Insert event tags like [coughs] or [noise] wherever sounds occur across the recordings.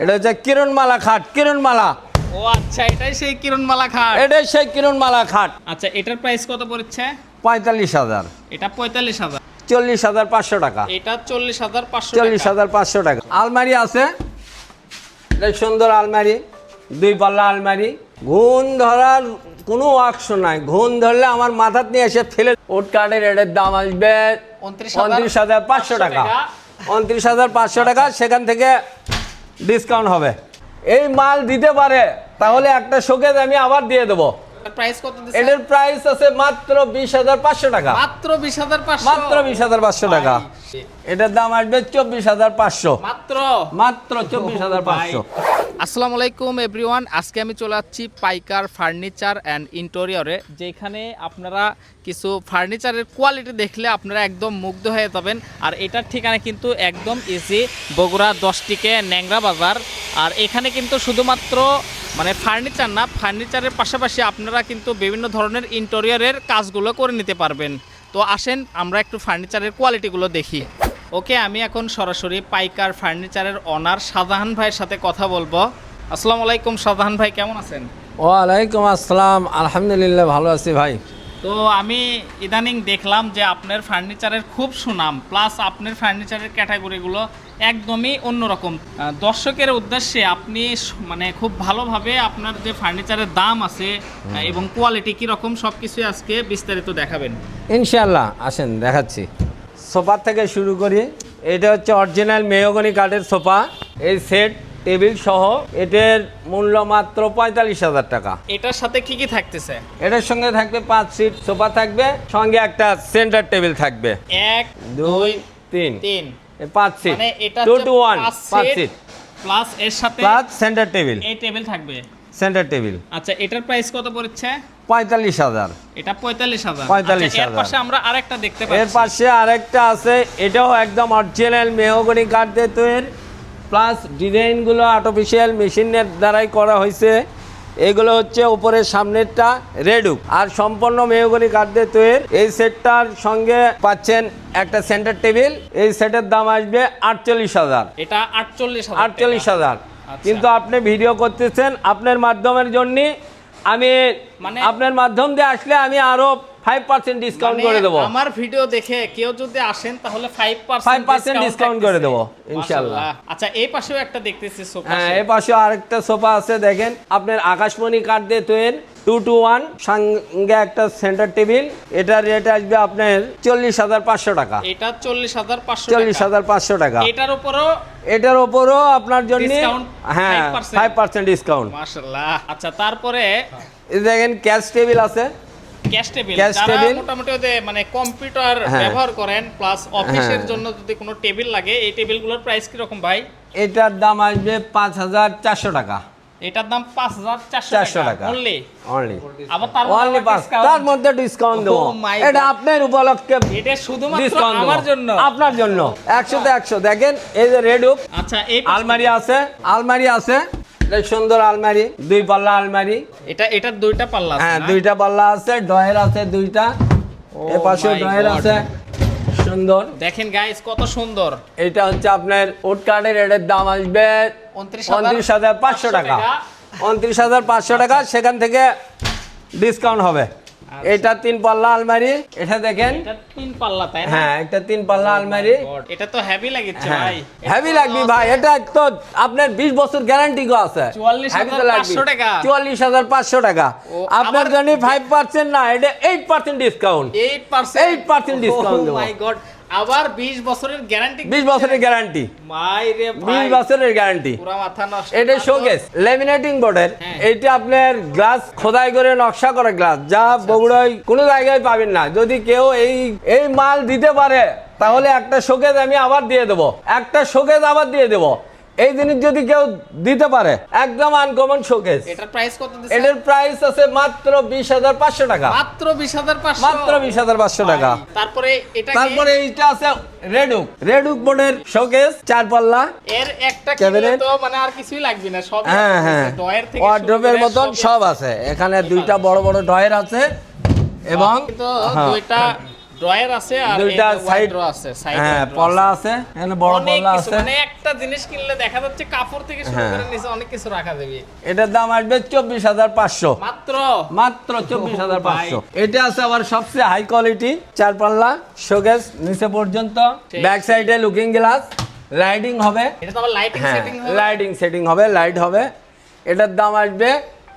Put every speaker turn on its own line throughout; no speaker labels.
এটা হচ্ছে কিরণমালা খাট কিরণমালা।
ও আচ্ছা এটাই সেই কিরণমালা খাট।
এটাই সেই কিরণমালা খাট।
আচ্ছা এটার প্রাইস কত পড়ছে?
পঁয়তাল্লিশ হাজার।
এটা পঁয়তাল্লিশ হাজার।
চল্লিশ হাজার পাঁচশো টাকা।
এটা চল্লিশ হাজার পাঁচশো
চল্লিশ হাজার পাঁচশো টাকা। আলমারি আছে? এটা সুন্দর আলমারি। দুই পাল্লা আলমারি। ঘুণ ধরার কোনো অক্স নাই। ঘুণ ধরলে আমার মাথার নিয়ে এসে ফেলে উট কার্ডের এটার দাম আসবে
উনত্রিশ
হাজার পাঁচশো টাকা। উনত্রিশ হাজার পাঁচশো টাকা সেখান থেকে ডিসকাউন্ট হবে। এই মাল দিতে পারে তাহলে একটা শোকেজ আমি আবার দিয়ে দেবো।
প্রাইস কত
এটার প্রাইস আছে মাত্র বিশ হাজার পাঁচশো টাকা।
মাত্র বিশ হাজার
মাত্র বিশ হাজার পাঁচশো টাকা। এটার দাম আসবে চব্বিশ হাজার পাঁচশো।
মাত্র?
মাত্র চব্বিশ হাজার পাঁচশো।
আসসালামু আলাইকুম এভরিওয়ান আজকে আমি চলে যাচ্ছি পাইকার ফার্নিচার অ্যান্ড ইন্টেরিয়রে যেখানে আপনারা কিছু ফার্নিচারের কোয়ালিটি দেখলে আপনারা একদম মুগ্ধ হয়ে যাবেন। আর এটার ঠিকানা কিন্তু একদম ইজি বগুড়া দশটিকে ন্যাংরা বাজার। আর এখানে কিন্তু শুধুমাত্র মানে ফার্নিচার না ফার্নিচারের পাশাপাশি আপনারা কিন্তু বিভিন্ন ধরনের ইন্টেরিয়রের কাজগুলো করে নিতে পারবেন। তো আসেন আমরা একটু ফার্নিচারের কোয়ালিটিগুলো দেখি। ওকে আমি এখন সরাসরি পাইকার ফার্নিচারের অনার শাহজাহান ভাইয়ের সাথে কথা বলব। আসসালামু আলাইকুম শাহজাহান ভাই কেমন আছেন?
ওয়ালাইকুম আসসালাম আলহামদুলিল্লাহ ভালো আছি ভাই।
তো আমি ইদানিং দেখলাম যে আপনার ফার্নিচারের খুব সুনাম প্লাস আপনার ফার্নিচারের ক্যাটাগরিগুলো একদমই অন্যরকম। দর্শকের উদ্দেশ্যে আপনি মানে খুব ভালোভাবে আপনার যে ফার্নিচারের দাম আছে এবং কোয়ালিটি কীরকম সব কিছুই আজকে বিস্তারিত দেখাবেন।
ইনশাল্লাহ আসেন দেখাচ্ছি। সোফা থেকে শুরু করি। এটা হচ্ছে অরিজিনাল মেয়গনি কাঠের সোফা। এই সেট টেবিল সহ এটার মূল্য মাত্র পঁয়তাল্লিশ হাজার টাকা।
এটার সাথে কি কি থাকতেছে?
এটার সঙ্গে থাকবে পাঁচ সিট সোফা থাকবে সঙ্গে একটা সেন্টার টেবিল থাকবে।
এক
দুই তিন।
তিন।
পাঁচ সিট
মানে এটা
টু টু ওয়ান
পাঁচ
সিট
প্লাস এর সাথে
প্লাস সেন্টার টেবিল
এই টেবিল থাকবে।
সেন্টার টেবিল
আচ্ছা এটার প্রাইস কত পড়ছে?
পঁয়তাল্লিশ হাজার।
এটা পঁয়তাল্লিশ হাজার।
45,000
এর পাশে আমরা আরেকটা দেখতে
এর পাশে আরেকটা আছে। এটাও একদম অরিজিনাল মেহগনি কাঠ দিয়ে তৈরি। প্লাস ডিজাইনগুলো আর্টিফিশিয়াল মেশিনের দ্বারাই করা হয়েছে। এগুলো হচ্ছে উপরের সামনেরটা রেডুক আর সম্পূর্ণ মেহগনি কাঠ দিয়ে তৈরি। এই সেটটার সঙ্গে পাচ্ছেন একটা সেন্টার টেবিল এই সেটের দাম আসবে আটচল্লিশ হাজার।
এটা আটচল্লিশ
আটচল্লিশ হাজার।
আচ্ছা।
কিন্তু আপনি ভিডিও করতেছেন আপনার মাধ্যমের জন্য। আমি
মানে-
আপনার মাধ্যম দিয়ে আসলে আমি আরও ফাইভ পার্সেন্ট ডিসকাউন্ট করে দেবো।
আমার ভিডিও দেখে কেউ যদি আসেন তাহলে ফাইভ
5% discount করে দেবো, ইনশাআল্লাহ।
আচ্ছা এই পাশেও একটা দেখতেছি সোফা
হ্যাঁ এ পাশে আরেকটা সোফা আছে দেখেন। আপনার আকাশমণি কাঠ দিয়ে তৈরি টু টু ওয়ান সঙ্গে একটা সেন্টার টেবিল এটার রেট আসবে আপনার চল্লিশ হাজার পাঁচশো টাকা।
এটা চল্লিশ হাজার পাঁচশো
চল্লিশ হাজার পাঁচশো টাকা।
এটার উপরও
এটার ওপরও আপনার জন্য হ্যাঁ ফাইভ পার্সেন্ট ডিসকাউন্ট
মাশাল্লাহ আচ্ছা তারপরে
দেখেন ক্যাশ টেবিল আছে।
ক্যাশ টেবিল যারা মোটামুটি মানে কম্পিউটার
হ্যাঁ।
ব্যবহার করেন প্লাস অফিসের
হ্যাঁ।
জন্য যদি কোনো টেবিল লাগে এই টেবিলগুলোর প্রাইস কীরকম ভাই?
এটার দাম আসবে পাঁচ হাজার চারশো টাকা।
এটার দাম পাঁচ হাজার
চারশো
চারশো
টাকা
টাকা। অনলি
অনলি
আবার তার
অনলি তার মধ্যে ডিসকাউন্ট দেবো।
Oh
এটা আপনার উপলক্ষে
এটা শুধুমাত্র আমার জন্য?
আপনার জন্য। একশোতে একশো। দেখেন এই যে রেড
আচ্ছা এই
আলমারি আছে। আলমারি আছে। এটা সুন্দর আলমারি দুই পাল্লা আলমারি।
এটা এটার দুইটা পাল্লা
হ্যাঁ দুইটা পাল্লা আছে ডয়ের আছে দুইটা। এ
পাশে
ডয়ের আছে। সুন্দর।
দেখেন গাইস কত সুন্দর।
এটা হচ্ছে আপনার উড কার্ডের এটার দাম আসবে
উনত্রিশ
হাজার পাঁচশো টাকা। উনত্রিশ হাজার পাঁচশো টাকা সেখান থেকে ডিসকাউন্ট হবে। এটা তিন পাল্লা আলমারি এটা দেখেন।
এটা তিন পাল্লা তাই না?
হ্যাঁ এটা তিন পাল্লা আলমারি।
God, এটা তো হেভি লাগিচ্ছে
হ্যাঁ।
ভাই।
হেভি লাগবে ভাই এটা তো আপনার বিশ বছর গ্যারান্টি গো আছে।
44,500 টাকা।
চুয়াল্লিশ হাজার পাঁচশো টাকা। আপনার জন্য 5% না এটা 8% discount
8%
8% discount O
my god আবার 20 বছরের গ্যারান্টি
বিশ বছরের গ্যারান্টি
মাই রে
বিশ
ভাই
বছরের গ্যারান্টি
পুরো মাথা নষ্ট
এটা শোকেস লেমিনেটিং বোর্ডের এটা আপনার গ্লাস খোদাই করে নকশা করা গ্লাস যা
আচ্ছা,
বগুড়ায় কোনো জায়গায় পাবেন না। যদি কেউ এই এই মাল দিতে পারে তাহলে একটা শোকেস আমি আবার দিয়ে দেবো। একটা শোকেস আবার দিয়ে দেবো। এই জিনিস যদি কেউ দিতে পারে একদম আনকমন শোকেস
এটার প্রাইস কত
এটার প্রাইস আছে মাত্র বিশ হাজার পাঁচশো টাকা।
মাত্র 20500
মাত্র বিশ হাজার পাঁচশো টাকা।
তারপরে এটা
তারপরে এইটা আছে রেডুক রেডুক বোর্ডের শোকেস চার পাল্লা।
এর একটা? তো মানে আর কিছুই লাগবে না সব
হ্যাঁ হ্যাঁ।
ডয়ের থেকে
ওয়ার্ড্রোবের মতন সব আছে। এখানে দুইটা বড় বড় ডয়ের আছে। এবং হ্যাঁ।
দুইটা ড্রয়ার আছে আর
দুইটা সাইড
ড্র আছে সাইড
হ্যাঁ আছে। এখানে বড় আছে।
মানে একটা জিনিস কিনলে দেখা যাচ্ছে কাপড় থেকে শুরু
হ্যাঁ।
করে নিচে অনেক কিছু রাখা যাবে।
এটার দাম আসবে চব্বিশ হাজার পাঁচশো।
মাত্র?
মাত্র চব্বিশ হাজার পাঁচশো।
ভাই।
এটা আছে আবার সবচেয়ে হাই কোয়ালিটি চার পাল্লা শোকেস নিচে পর্যন্ত। ব্যাক সাইডে লুকিং গ্লাস লাইটিং হবে।
এটা তো আবার লাইটিং
হ্যাঁ
সেটিং
লাইটিং সেটিং হবে লাইট হবে। এটার দাম আসবে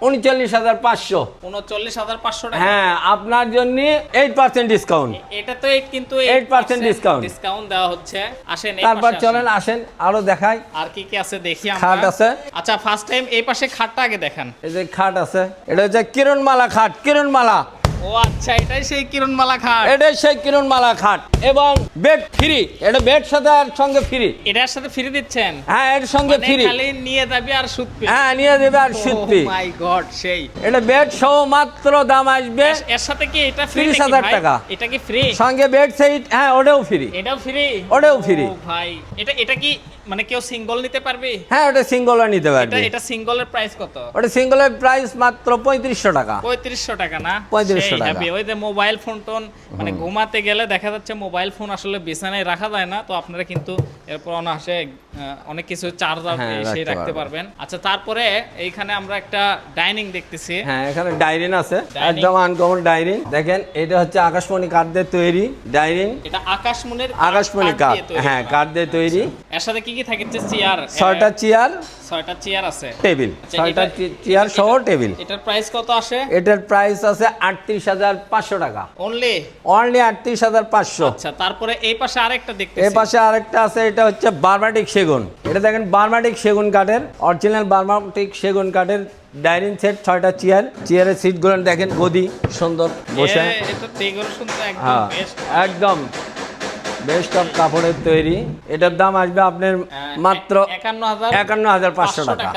উনচল্লিশ হাজার পাঁচশো।
উনচল্লিশ হাজার পাঁচশো
হ্যাঁ আপনার জন্য এইট পার্সেন্ট ডিসকাউন্ট
এটা তো কিন্তু
এইট পার্সেন্ট
ডিসকাউন্ট ডিসকাউন্ট দেওয়া হচ্ছে। আসেন
তারপর চলেন আসেন। আরও দেখাই।
আর কি কি আছে দেখি
খাট আছে।
আচ্ছা ফার্স্ট টাইম এই পাশে খাটটা আগে দেখান।
এই যে খাট আছে এটা হচ্ছে কিরণমালা খাট কিরণমালা।
ও আচ্ছা এটাই সেই কিরণমালা খাট।
এটাই সেই কিরণমালা খাট। এবং বেড ফ্রি এটা বেড সাথে আর সঙ্গে ফ্রি
এটার সাথে ফ্রি দিচ্ছেন?
হ্যাঁ এর সঙ্গে
মানে
ফ্রি
খালি নিয়ে যাবি আর সুদ
হ্যাঁ নিয়ে দেবে আর সুতি
মাই গড সেই।
এটা বেড সহ মাত্র দাম আসবে
এর- সাথে কি এটা ফ্রি
30,000 টাকা।
এটা কি ফ্রি
সঙ্গে বেড সেট হ্যাঁ ওটাও ফ্রি
এটাও ফ্রি
ওটাও free।
ভাই এটা এটা কি মানে কেউ সিঙ্গল নিতে পারবে?
হ্যাঁ ওটা সিঙ্গল নিতে পারবে।
এটা সিঙ্গলের প্রাইস কত?
ওটা সিঙ্গলের প্রাইস মাত্র পঁয়ত্রিশশো টাকা।
পঁয়ত্রিশশো টাকা না?
3500 টাকা।
ওই যে মোবাইল ফোন টোন মানে ঘুমাতে গেলে দেখা যাচ্ছে মোবাইল ফোন আসলে বিছানায় রাখা যায় না তো আপনারা কিন্তু এরপর অনায়াসে আহ, অনেক কিছু চার্জার
হ্যাঁ,
সেই
রাখতে পারবেন।
আচ্ছা তারপরে এইখানে আমরা একটা ডাইনিং দেখতেছি।
হ্যাঁ এখানে ডাইরিন আছে। একদম আনকমন ডাইনিং দেখেন এটা হচ্ছে আকাশমণি কাঠ দিয়ে তৈরি ডাইনিং
এটা আকাশমণির
আকাশমণি কাঠ হ্যাঁ কাঠ দিয়ে তৈরি।
এর সাথে কি কি থাকছে চেয়ার
ছয়টা চেয়ার।
ছয়টা চেয়ার আছে।
টেবিল।
আচ্ছা,
ছয়টা চেয়ার সহ টেবিল।
এটার প্রাইস কত আসে?
এটার প্রাইস আছে আটত্রিশ হাজার পাঁচশো টাকা।
অনলি
অনলি আটত্রিশ হাজার পাঁচশো।
আচ্ছা তারপরে এই পাশে আরেকটা দেখতেছি।
পাশে আরেকটা আছে এটা হচ্ছে বার্মাটিক সেগুন। এটা দেখেন বার্মাটিক সেগুন কাঠের অরিজিনাল বার্মাটিক সেগুন কাঠের ডাইনিং সেট ছয়টা চেয়ার। চেয়ারের সিটগুলো দেখেন গদি সুন্দর বসে।
একদম
হ্যাঁ
বেস্ট
অফ কাপড়ের তৈরি। এটার দাম আসবে আপনার মাত্র
একান্ন হাজার
পাঁচশো টাকা।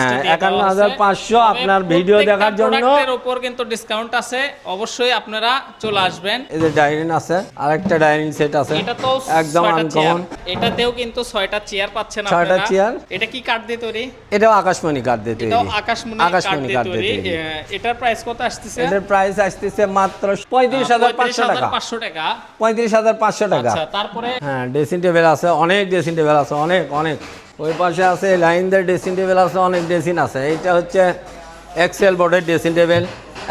হ্যাঁ একান্ন হাজার পাঁচশো আপনার ভিডিও দেখার জন্য
উপর কিন্তু ডিসকাউন্ট আছে। অবশ্যই আপনারা চলে আসবেন।
এই যে ডাইনিং আছে আরেকটা ডাইনিং সেট আছে।
এটা তো
একদম আনকমন
এটাতেও কিন্তু ছয়টা চেয়ার পাচ্ছেন
ছয়টা চেয়ার।
এটা কি কাঠ দিয়ে তৈরি?
এটাও আকাশমণি কাঠ দিয়ে তৈরি।
এটাও আকাশমণি কাঠ
আকাশমণি
দিয়ে
কাঠ দিয়ে
তৈরি।
তৈরি।
এটার প্রাইস কত আসতেছে?
এটার প্রাইস আসতেছে মাত্র পঁয়ত্রিশ হাজার পাঁচশো টাকা।
পাঁচশো টাকা।
পঁয়ত্রিশ হাজার পাঁচশো টাকা।
আচ্ছা তারপরে
হ্যাঁ ড্রেসিং টেবিল আছে অনেক ড্রেসিং টেবিল আছে অনেক অনেক। ওই পাশে আছে লাইনদের ড্রেসিং টেবিল আছে অনেক ড্রেসিং আছে। এইটা হচ্ছে এক্সেল বোর্ডের ড্রেসিং টেবিল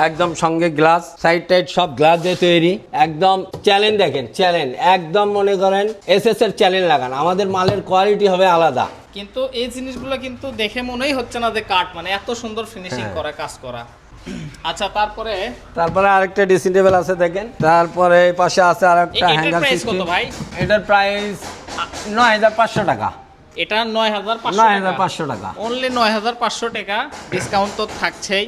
একদম সঙ্গে গ্লাস সাইড টাইড সব গ্লাস দিয়ে তৈরি। একদম চ্যালেঞ্জ দেখেন চ্যালেঞ্জ একদম মনে করেন এস এস এর চ্যালেঞ্জ লাগান। আমাদের মালের কোয়ালিটি হবে আলাদা।
কিন্তু এই জিনিসগুলো কিন্তু দেখে মনেই হচ্ছে না যে কাঠ মানে এত সুন্দর ফিনিশিং
হ্যাঁ।
করা কাজ করা। আচ্ছা তারপরে?
তারপরে আরেকটা ড্রেসিং টেবিল আছে দেখেন। তারপরে পাশে আছে আরেকটা হ্যাঙ্গার সিস্টেম
কত ভাই?
এটার প্রাইস নয় হাজার পাঁচশো টাকা।
এটা নয় হাজার
নয় হাজার পাঁচশো টাকা।
অনলি নয় হাজার পাঁচশো টাকা। ডিসকাউন্ট তো থাকছেই।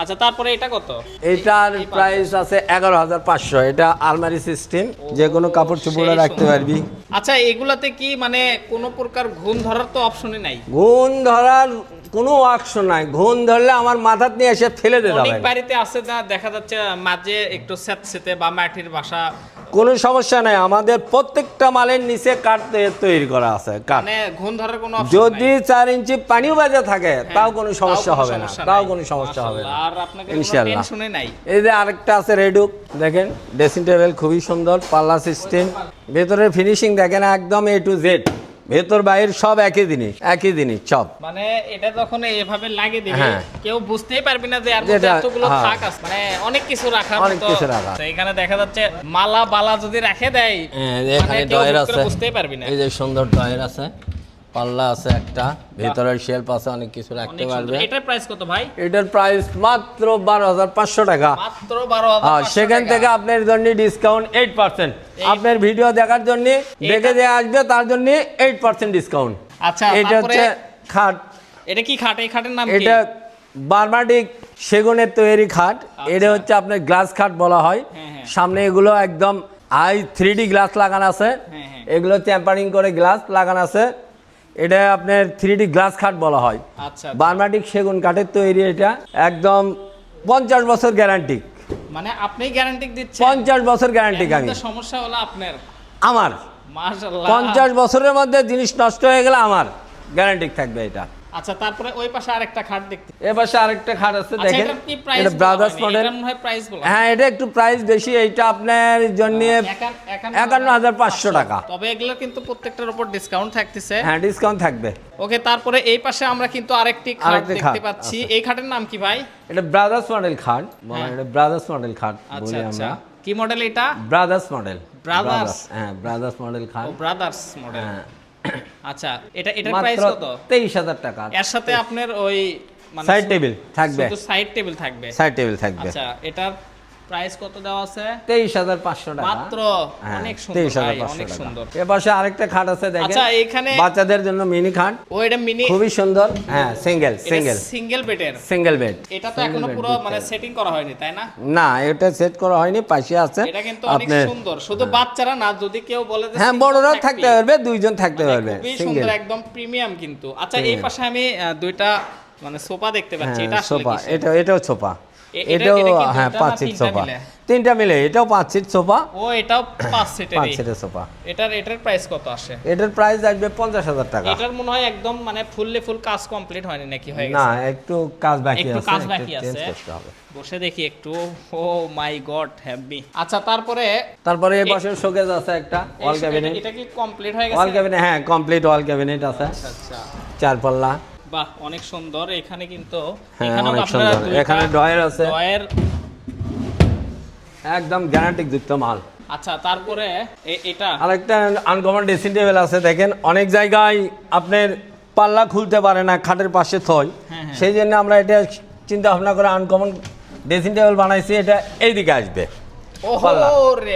আচ্ছা তারপরে এটা কত?
এটার প্রাইস আছে এগারো হাজার পাঁচশো। এটা আলমারি সিস্টেম যে কোনো কাপড় চোপড়ে রাখতে পারবি।
আচ্ছা এগুলাতে কি মানে কোনো প্রকার ঘুম ধরার তো অপশনই নাই?
ঘুণ ধরার কোনো অপশন নাই। ঘুণ ধরলে আমার মাথার নিয়ে এসে ফেলে দিতে
অনেক বাড়িতে আছে না দেখা যাচ্ছে মাঝে একটু স্যাঁতসেতে বা মাটির বাসা।
কোনো সমস্যা নাই আমাদের প্রত্যেকটা মালের নিচে কাঠ তৈরি করা আছে কাঠ।
মানে ঘুম ধরার কোনো
যদি। চার ইঞ্চি পানিও বাজা থাকে তাও কোনো সমস্যা হবে না তাও কোনো সমস্যা হবে না।
নাই?
এই যে আরেকটা আছে রেডুক দেখেন ড্রেসিং টেবিল খুবই সুন্দর পাল্লা সিস্টেম। ভেতরের ফিনিশিং দেখেন একদম এ টু জেড ভেতর বাইর সব একই জিনিস একই জিনিস সব
মানে এটা যখন এভাবে লাগে দিবে
হ্যাঁ।
কেউ বুঝতেই পারবে না যে
আর
এতগুলো
হ্যাঁ।
থাক আছে মানে অনেক কিছু রাখা
অনেক কিছু রাখা।
তো এখানে দেখা যাচ্ছে মালা বালা যদি রাখে দেয়
হ্যাঁ,
মানে
এখানে ডয়ের আছে
বুঝতেই পারবি না
এই যে সুন্দর ডয়ের আছে পাল্লা আছে একটা ভেতরের শেলফ আছে অনেক কিছু রাখতে পারবে
এটার প্রাইস কত ভাই?
এটার প্রাইস মাত্র বারো হাজার পাঁচশো টাকা।
মাত্র বারো
আর
হাজার
সেখান থেকে আপনার জন্য ডিসকাউন্ট এইট পার্সেন্ট আপনার ভিডিও দেখার জন্য দেখে যে আসবে তার জন্য এইট পার্সেন্ট ডিসকাউন্ট
আচ্ছা
এটা হচ্ছে খাট।
এটা কি খাট? এই খাটের নাম কি?
এটা বার্মাটিক সেগুনের তৈরি খাট। এটা হচ্ছে আপনার গ্লাস খাট বলা হয়।
হ্যাঁ, হ্যাঁ।
সামনে এগুলো একদম আই থ্রি ডি গ্লাস লাগানো আছে।
হ্যাঁ।
এগুলো চ্যাম্পারিং করে গ্লাস লাগানো আছে। এটা আপনার থ্রি ডি গ্লাস খাট বলা হয়।
আচ্ছা
বার্মাটিক সেগুন কাঠের তৈরি এটা একদম পঞ্চাশ বছর গ্যারান্টি
মানে আপনি গ্যারান্টি দিচ্ছেন?
পঞ্চাশ বছর গ্যারান্টি আমি।
সমস্যা হলো আপনার?
আমার। পঞ্চাশ বছরের মধ্যে জিনিস নষ্ট হয়ে গেলে আমার গ্যারান্টি থাকবে এটা।
আচ্ছা তারপরে ওই পাশে আরেকটা খাট দেখতে
এ পাশে আরেকটা খাট আছে
আচ্ছা
দেখেন।
এটা
ব্রাদার্স মডেল
হয় প্রাইস বলা
হ্যাঁ এটা একটু প্রাইস বেশি এইটা আপনার জন্য একান্ন হাজার পাঁচশো টাকা।
তবে এগুলো কিন্তু প্রত্যেকটার উপর ডিসকাউন্ট থাকতেছে।
হ্যাঁ ডিসকাউন্ট থাকবে।
ওকে তারপরে এই পাশে আমরা কিন্তু আরেকটি খাট দেখতে
আচ্ছা।
পাচ্ছি। এই খাটের নাম কি ভাই?
এটা ব্রাদার্স মডেল খাট বলা এটা ব্রাদার্স মডেল খাট।
আচ্ছা
বলি
আচ্ছা।
আমরা।
কি মডেল এটা?
Brothers model
Brothers?
হ্যাঁ ব্রাদার্স মডেল খাট।
ও ব্রাদার্স মডেল
হ্যাঁ।
আচ্ছা এটা এটার প্রাইস কত?
তেইশ হাজার টাকা।
এর সাথে আপনার ওই মানে
সাইড টেবিল থাকবে।
সাইড টেবিল থাকবে।
সাইড টেবিল থাকবে।
আচ্ছা এটার প্রাইস কত দেওয়া আছে?
তেইশ হাজার পাঁচশো টাকা।
মাত্র?
হ্যাঁ,
অনেক সুন্দর ভাই, অনেক সুন্দর।
এ পাশে আরেকটা খাট আছে দেখেন।
আচ্ছা এখানে
বাচ্চাদের জন্য মিনি খাট।
ও এটা মিনি
খুবই সুন্দর। হ্যাঁ সিঙ্গেল সিঙ্গেল।
সিঙ্গেল বেডের?
Single bed.
এটা তো এখনও পুরো মানে সেটিং করা হয়নি তাই না?
না এটা সেট করা হয়নি পাশে আছে।
এটা কিন্তু অনেক সুন্দর। শুধু বাচ্চারা না যদি কেউ বলে
হ্যাঁ বড়রাও থাকতে পারবে দুইজন থাকতে
মানে
পারবে সিঙ্গেল
সুন্দর একদম প্রিমিয়াম কিন্তু। আচ্ছা এই পাশে আমি দুইটা মানে সোফা দেখতে পাচ্ছি। এটা
হ্যাঁ
আসলে
সোফা। এটা এটাও সোফা।
এটা-
এটাও হ্যাঁ পাঁচ সিট সোফা? তিনটা মিলে এটাও পাঁচ সিট সোফা
ও এটাও পাঁচ
পাঁচ সিটের সোফা
এটার এটার প্রাইস কত আসে?
এটার প্রাইস আসবে পঞ্চাশ হাজার টাকা।
এটার মনে হয় একদম মানে ফুললি ফুল কাজ কমপ্লিট হয়নি নাকি? হয়ে
না একটু কাজ বাকি
একটু কাজ বাকি আছে। বসে দেখি একটু। ও মাই গড হ্যাপি আচ্ছা তারপরে
তারপরে এই পাশে শোকেজ আছে একটা ওয়াল ক্যাবিনেট
এটা- কি কমপ্লিট হয়ে
ওয়াল
গেছে?
ক্যাবিনেট হ্যাঁ কমপ্লিট ওয়াল ক্যাবিনেট আছে।
আচ্ছা আচ্ছা।
চার পাল্লা
বাহ অনেক সুন্দর। এখানে কিন্তু
হ্যাঁ অনেক
আপনারা
এখানে ড্রয়ার আছে।
ড্রয়ার
একদম গ্যারান্টি যুক্ত মাল।
আচ্ছা তারপরে এটা
আরেকটা আনকমন ড্রেসিং টেবিল আছে দেখেন। অনেক জায়গায় আপনার পাল্লা খুলতে পারে না খাটের পাশে থয়
হ্যাঁ, হ্যাঁ।
সেই জন্য আমরা এটা চিন্তা ভাবনা করে আনকমন ড্রেসিং টেবিল বানাইছি এটা এইদিকে আসবে।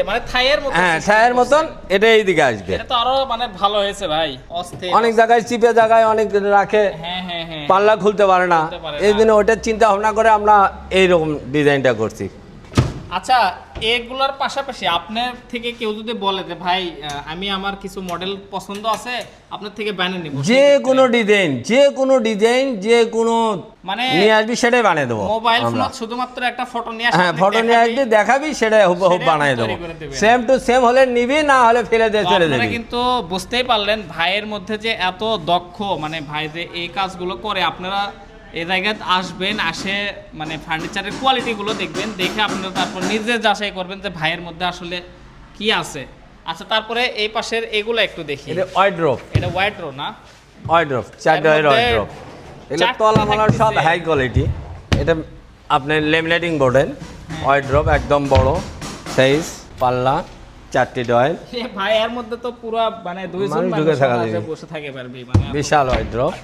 মানে থাইয়ের মতো
হ্যাঁ মতন এটা এইদিকে আসবে।
এটা তো আরও মানে ভালো হয়েছে ভাই অস্থির।
অনেক জায়গায় চিপে জায়গায় অনেক রাখে।
হ্যাঁ হ্যাঁ হ্যাঁ।
পাল্লা খুলতে পারে না। এই জন্য ওটার চিন্তা ভাবনা করে আমরা এইরকম ডিজাইনটা করছি।
আচ্ছা এগুলোর পাশাপাশি আপনার থেকে কেউ যদি বলে যে ভাই আমি আমার কিছু মডেল পছন্দ আছে আপনার থেকে বানিয়ে নিব
যে কোনো ডিজাইন যে কোনো ডিজাইন যে কোনো
মানে
নিয়ে আসবি সেটাই বানিয়ে দেবো
মোবাইল ফোন শুধুমাত্র একটা ফটো নিয়ে
হ্যাঁ ফটো নিয়ে। আসবি দেখাবি সেটা হুবহু
সেটাই
বানিয়ে দেবো। সেম টু সেম হলে নিবি না হলে ফেলে দিয়ে
তো
চলে যাবি
কিন্তু বুঝতেই পারলেন ভাইয়ের মধ্যে যে এত দক্ষ মানে ভাই যে এই কাজগুলো করে আপনারা এই জায়গায় আসবেন আসে মানে ফার্নিচারের কোয়ালিটিগুলো দেখবেন দেখে আপনারা তারপর নিজে যাচাই করবেন যে ভাইয়ের মধ্যে আসলে কি আছে। আচ্ছা তারপরে এই পাশের এগুলো একটু দেখি।
এটা ওয়াইড্রপ
এটা হোয়াইট রো না?
ওয়াইড্রপ চার ডয়ের ওয়াইড্রপ এগুলো সব হাই কোয়ালিটি এটা আপনার লেমিনেটিং বোর্ডের ওয়াইড্রপ একদম বড়। সাইজ পাল্লা। চারটি ডয়ের
এ ভাই এর মধ্যে তো পুরো মানে দুইজন
মানুষ।
বসে থাকে পারবে মানে
বিশাল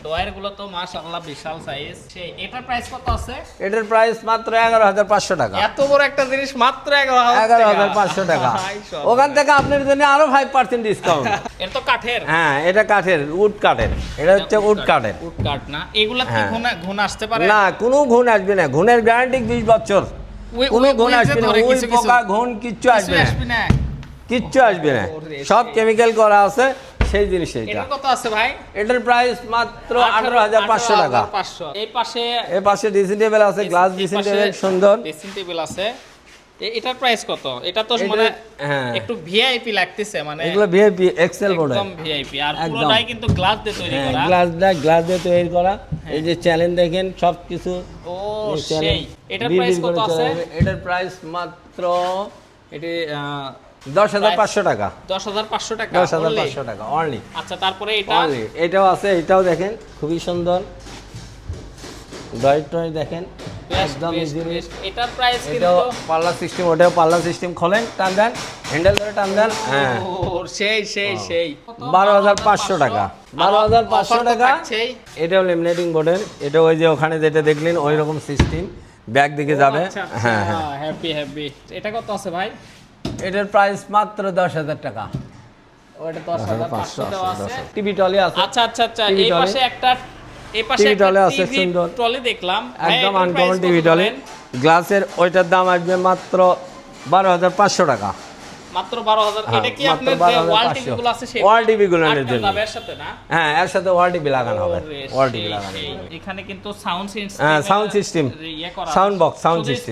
ডয়ারগুলো তো মাশাআল্লাহ বিশাল সাইজ সেই এটার প্রাইস কত আছে?
এটার প্রাইস মাত্র এগারো হাজার পাঁচশো টাকা।
এত বড় একটা জিনিস মাত্র এগারো
এগারো হাজার পাঁচশো টাকা। [laughs] ওখান থেকে আপনার জন্য আরও ফাইভ পার্সেন্ট ডিসকাউন্ট
এটা তো কাঠের।
হ্যাঁ এটা কাঠের উড কাঠের। এটা হচ্ছে উড কাঠের।
উড কাঠ না। এগুলা কি
হ্যাঁ।
ঘুণ ঘুণ আসতে পারে?
না কোনো ঘুণ আসবে না। ঘুণের গ্যারান্টি বিশ বছর।
ওই-
কোনো ঘুণ আসবে না। ওই পোকা ঘুণ কিচ্ছু আসবে না। কিচ্ছু আসবে না। সব কেমিক্যাল করা আছে সেই জিনিস এটা
কত আছে ভাই?
এটার প্রাইস মাত্র আঠারো হাজার পাঁচশো টাকা।
18,500 এই পাশে
এর পাশে ড্রেসিং টেবিল আছে গ্লাস
এই
ড্রেসিং টেবিল সুন্দর
ড্রেসিং টেবিল আছে। এটার প্রাইস কত? এটা তো মানে
হ্যাঁ।
একটু ভিআইপি লাগতেছে মানে
এগুলো ভিআইপি এক্সেল বোর্ডের
একদম ভিআইপি আর। পুরোটাই কিন্তু গ্লাস দিয়ে তৈরি
হ্যাঁ
করা।
গ্লাস দিয়ে গ্লাস দিয়ে তৈরি করা। এই যে চ্যালেঞ্জ দেখেন সব কিছু।
ও সেই। এটার প্রাইস কত আছে?
এটার প্রাইস মাত্র
এটি
দশ হাজার পাঁচশো টাকা।
দশ হাজার পাঁচশো টাকা
দশ হাজার পাঁচশো টাকা অনলি
আচ্ছা তারপরে এটা?
এটাও আছে এটাও দেখেন খুবই সুন্দর। ডয়েট টয় দেখেন একদম
এটার প্রাইস কিন্তু
পাল্লা সিস্টেম ওটাও পাল্লা সিস্টেম খোলেন টান দেন হ্যান্ডেল ধরে টান দেন হ্যাঁ।
সেই সেই সেই।
বারো হাজার পাঁচশো টাকা। বারো হাজার পাঁচশো টাকা। এটাও লেমিনেটিং বোর্ডের এটা ওই যে ওখানে যেটা দেখলেন ওই রকম সিস্টেম ব্যাগ দিকে যাবে।
আচ্ছা, আচ্ছা,
হ্যাঁ হ্যাঁ।
হ্যাপি হ্যাপি এটা কত আছে ভাই?
এটার প্রাইস মাত্র দশ হাজার টাকা।
ওটা দশ হাজার পাঁচশো দেওয়া আছে
টিভি টলি আছে।
আচ্ছা আচ্ছা আচ্ছা এই পাশে একটা এই পাশে
TV
একটা
আছে, সুন্দর।
টলি দেখলাম।
একদম আনকমন টিভি টলি। গ্লাসের ওইটার দাম আসবে মাত্র বারো হাজার পাঁচশো টাকা।
মাত্র
হ্যাঁ,
এটা কি আপনার যে ওয়াল টিভি গুলো আছে সেই
ওয়াল টিভি গুলোর
আটটা
জন্য।
যাবে এর সাথে না?
হ্যাঁ এর সাথে ওয়াল টিভি লাগানো হবে। ওয়াল টিভি লাগানো
এখানে কিন্তু সাউন্ড সিস্টেম
হ্যাঁ, system।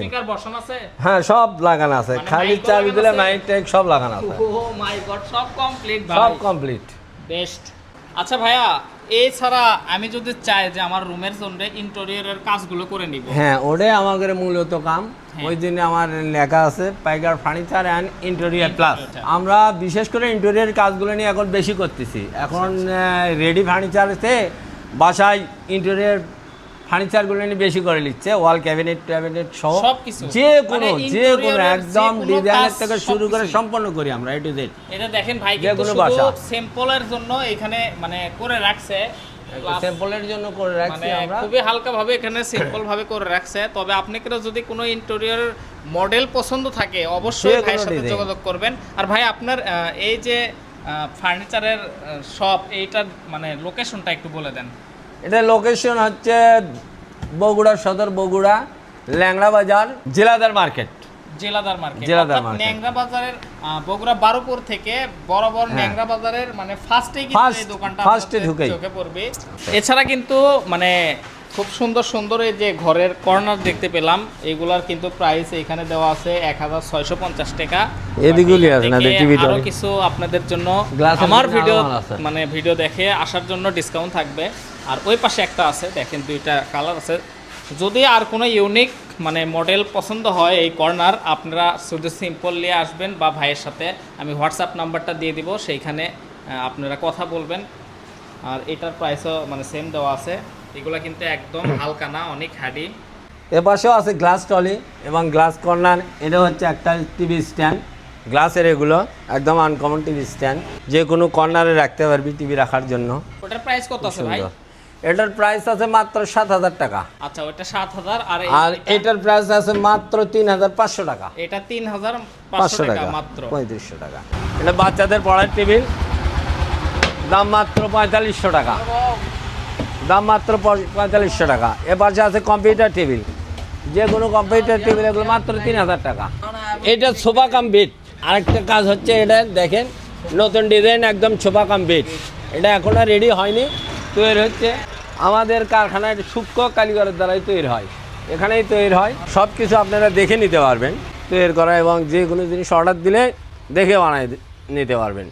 স্পিকার বসানো আছে?
হ্যাঁ সব লাগানো আছে।
মানে
খালি চাবি দিলে মাইক সব লাগানো আছে।
ও মাই গড সব কমপ্লিট
সব কমপ্লিট
বেস্ট আচ্ছা ভাইয়া এছাড়া আমি যদি চাই যে আমার রুমের জন্য ইন্টেরিয়রের কাজগুলো করে নিব।
হ্যাঁ ওটাই আমাদের মূলত কাম।
হ্যাঁ।
ওই জন্য আমার লেখা আছে পাইকার ফার্নিচার অ্যান্ড ইন্টেরিয়ার প্লাস আমরা বিশেষ করে ইন্টেরিয়ার কাজগুলো নিয়ে এখন বেশি করতেছি। এখন রেডি ফার্নিচারতে বাসায় ইন্টেরিয়ার ফার্নিচারগুলো নিয়ে বেশি করে নিচ্ছে ওয়াল ক্যাবিনেট ট্যাবিনেট সহ
সবকিছু।
যে কোনো
মানে
যে কোনো একদম ডিজাইনের থেকে শুরু করে সম্পন্ন করি আমরা এ টু জেড
এটা দেখেন ভাই
যে কোনো বাসা।
সিম্পলের জন্য এখানে মানে করে রাখছে
স্যাম্পলের জন্য করে রাখছি
মানে
আমরা।
খুবই হালকা ভাবে এখানে সিম্পল ভাবে করে রাখছে। তবে আপনাকে যদি কোনো ইন্টেরিয়র মডেল পছন্দ থাকে অবশ্যই ভাইয়ের সাথে যোগাযোগ করবেন। আর ভাই আপনার এই যে ফার্নিচারের শপ এইটার মানে লোকেশনটা একটু বলে দেন।
এটা লোকেশন হচ্ছে বগুড়া সদর Bogura Langra Bazar Jeladar market
Jeladar market
Jeladar market.
Nangra বাজারের বগুড়া বারোপুর থেকে বরাবর
হ্যাঁ।
ন্যাংরা বাজারের মানে ফার্স্টেই কিন্তু এই দোকানটা ফার্স্টে
ঢুকে
চোখে পড়বে এছাড়া কিন্তু মানে খুব সুন্দর সুন্দর এই যে ঘরের কর্নার দেখতে পেলাম এগুলার কিন্তু প্রাইস এখানে দেওয়া আছে এক হাজার ছয়শো পঞ্চাশ টাকা।
এদিকগুলি আছে না, আরও
কিছু আপনাদের জন্য আমার ভিডিও। মানে ভিডিও দেখে আসার জন্য ডিসকাউন্ট থাকবে। আর ওই পাশে একটা আছে দেখেন দুইটা কালার আছে। যদি আর কোনো ইউনিক মানে মডেল পছন্দ হয় এই কর্নার আপনারা শুধু সিম্পল নিয়ে আসবেন বা ভাইয়ের সাথে। আমি হোয়াটসঅ্যাপ নাম্বারটা দিয়ে দিব সেইখানে আপনারা কথা বলবেন। আর এটার প্রাইসও মানে সেম দেওয়া আছে। এগুলো কিন্তু একদম [coughs] হালকা না অনেক হ্যাডি
এ পাশেও আছে গ্লাস টলি এবং গ্লাস কর্নার এটা হচ্ছে একটা টিভি স্ট্যান্ড। গ্লাসের এগুলো একদম আনকমন টিভি স্ট্যান্ড। যে কোনো কর্নারে রাখতে পারবি টিভি রাখার জন্য।
ওটার প্রাইস কত আছে ভাই?
এটার প্রাইস আছে মাত্র সাত হাজার টাকা।
আচ্ছা ওটা সাত হাজার আর
আর এটার প্রাইস আছে মাত্র তিন হাজার পাঁচশো টাকা।
এটা তিন হাজার
পাঁচশো টাকা
মাত্র।
পঁয়ত্রিশশো টাকা। এটা বাচ্চাদের পড়ার টেবিল। দাম মাত্র পঁয়তাল্লিশশো টাকা। দাম মাত্র পঁয়- পঁয়তাল্লিশশো টাকা। এ পাশে আছে কম্পিউটার টেবিল যে কোনো কম্পিউটার টেবিল এগুলো মাত্র তিন হাজার টাকা। এটা সোফা কাম বেড আরেকটা কাজ হচ্ছে এটা, দেখেন, নতুন ডিজাইন একদম সোফা কাম বেড এটা এখনও রেডি হয়নি। তৈরি হচ্ছে। আমাদের কারখানায় সূক্ষ্ম কারিগরের দ্বারাই তৈরি হয়। এখানেই তৈরি হয়। সব কিছু আপনারা দেখে নিতে পারবেন। তৈরি করা এবং যে কোনো জিনিস অর্ডার দিলে দেখে বানাই নিতে পারবেন।